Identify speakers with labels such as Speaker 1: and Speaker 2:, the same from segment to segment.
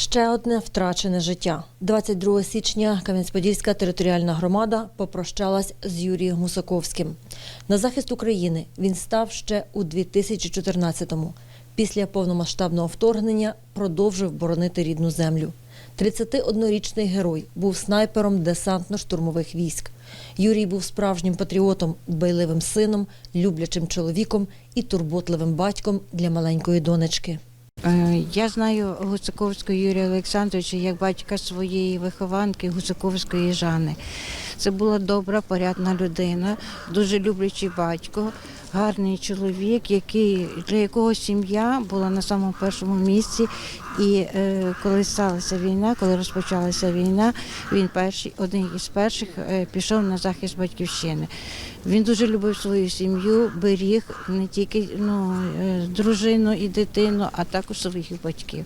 Speaker 1: Ще одне втрачене життя. 22 січня Кам'янець-Подільська територіальна громада попрощалась з Юрієм Гусаковським. На захист України він став ще у 2014-му. Після повномасштабного вторгнення продовжив боронити рідну землю. 31-річний герой був снайпером десантно-штурмових військ. Юрій був справжнім патріотом, дбайливим сином, люблячим чоловіком і турботливим батьком для маленької донечки.
Speaker 2: Е, Я знаю Гусаковського Юрія Олександровича як батька своєї вихованки Гусаковської Жани. Це була добра, порядна людина, дуже люблячий батько, гарний чоловік, який, для якого сім'я була на самому першому місці. І е, коли сталася війна, коли розпочалася війна, він перший, один із перших е, пішов на захист батьківщини. Він дуже любив свою сім'ю, беріг не тільки ну, е, дружину і дитину, а також своїх батьків.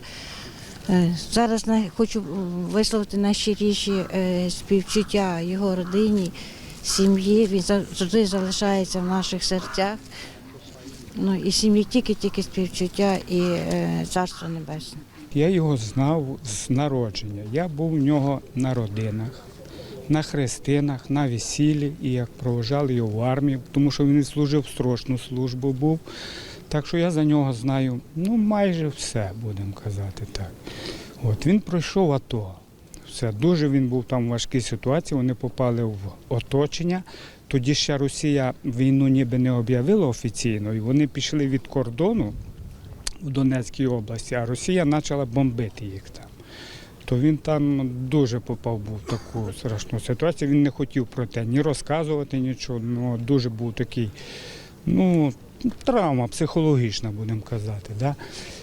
Speaker 2: Е, Зараз хочу висловити найщиріші е, співчуття його родині, сім'ї. Він завжди залишається в наших серцях. Ну і сім'ї тільки-тільки співчуття і е, царство небесне.
Speaker 3: Я його знав з народження. Я був у нього на родинах, на хрестинах, на весіллі, і як провожали його в армію, тому що він служив строчну службу був. Так що я за нього знаю ну, майже все, будемо казати так. От він пройшов АТО. Все, дуже він був там в важкій ситуації, вони попали в оточення. Тоді ще Росія війну ніби не об'явила офіційно, і вони пішли від кордону в Донецькій області, а Росія почала бомбити їх там. То він там дуже попав був в таку страшну ситуацію. Він не хотів про те ні розказувати нічого. Ну, дуже був такий, ну, травма психологічна, будемо казати. Да?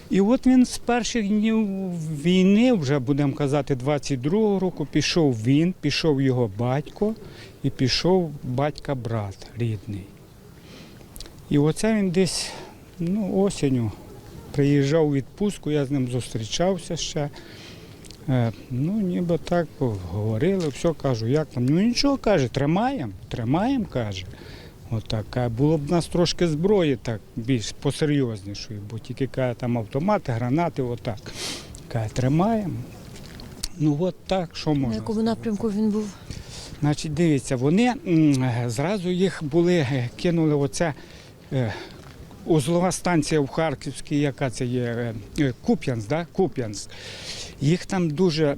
Speaker 3: І от він з перших днів війни, вже будемо казати, 22-го року, пішов він, пішов його батько і пішов батька-брат рідний. І оце він десь ну, осінню приїжджав у відпустку, я з ним зустрічався ще. Е, Ну, ніби так говорили, все кажу, як там. Ну нічого каже, тримаємо, тримаємо, каже. Отак. А було б в нас трошки зброї так більш посерйознішої, бо тільки каже, там автомати, гранати, отак. Каже, тримаємо. Ну от так, що
Speaker 1: На
Speaker 3: можна.
Speaker 1: якому напрямку він був?
Speaker 3: Значить, дивіться, вони зразу їх були, е, кинули оце е, узлова станція в Харківській, яка це є е, Куп'янськ, да? Куп'янськ. Їх там дуже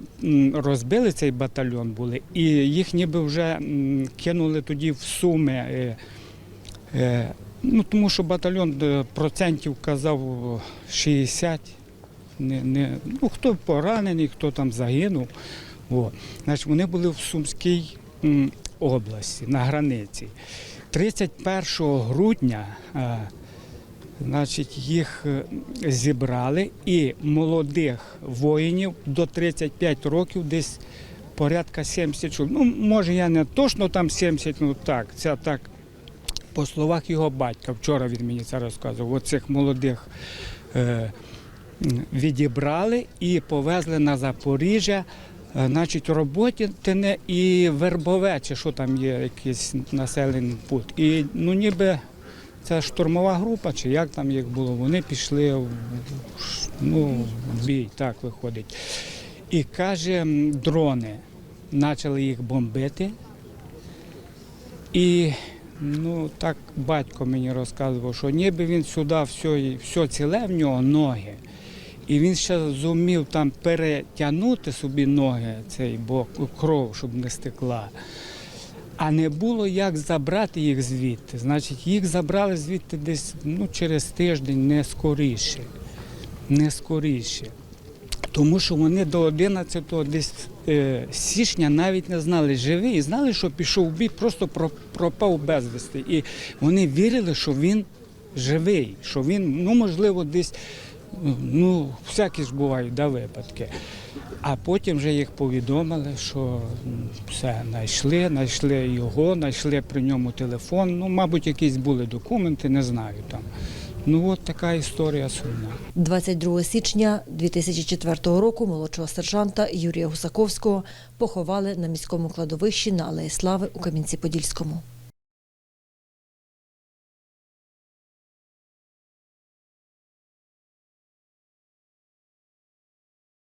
Speaker 3: розбили цей батальйон були, і їх ніби вже кинули тоді в суми. Е, ну, тому що батальйон е, процентів казав 60. Не, не, ну, хто поранений, хто там загинув. О. Значить, вони були в Сумській області на границі. 31 грудня е, значить, їх е, зібрали і молодих воїнів до 35 років десь порядка 70 чоловік. Ну, може, я не точно там 70, ну так, це так. По словах його батька, вчора він мені це розказував, оцих молодих е, відібрали і повезли на Запоріжжя, е, значить, Роботіне і Вербове, чи що там є якийсь населений пункт. І ну ніби це штурмова група, чи як там їх було, вони пішли в, ну, в бій, так виходить. І каже, дрони почали їх бомбити. І ну, так батько мені розказував, що ніби він сюди все, все ціле в нього ноги. І він ще зумів там перетягнути собі ноги, цей бок, кров, щоб не стекла. А не було як забрати їх звідти. Значить, їх забрали звідти десь ну, через тиждень, не скоріше. Не скоріше. Тому що вони до 11 десь е, січня навіть не знали, живий, і знали, що пішов в бій, просто про- пропав безвісти. І вони вірили, що він живий, що він, ну, можливо, десь, ну, всякі ж бувають да, випадки. А потім вже їх повідомили, що все, знайшли, знайшли його, знайшли при ньому телефон. Ну, мабуть, якісь були документи, не знаю там. Ну, от така історія сумна.
Speaker 1: 22 січня 2004 року молодшого сержанта Юрія Гусаковського поховали на міському кладовищі на Алеї Слави у Кам'янці-Подільському.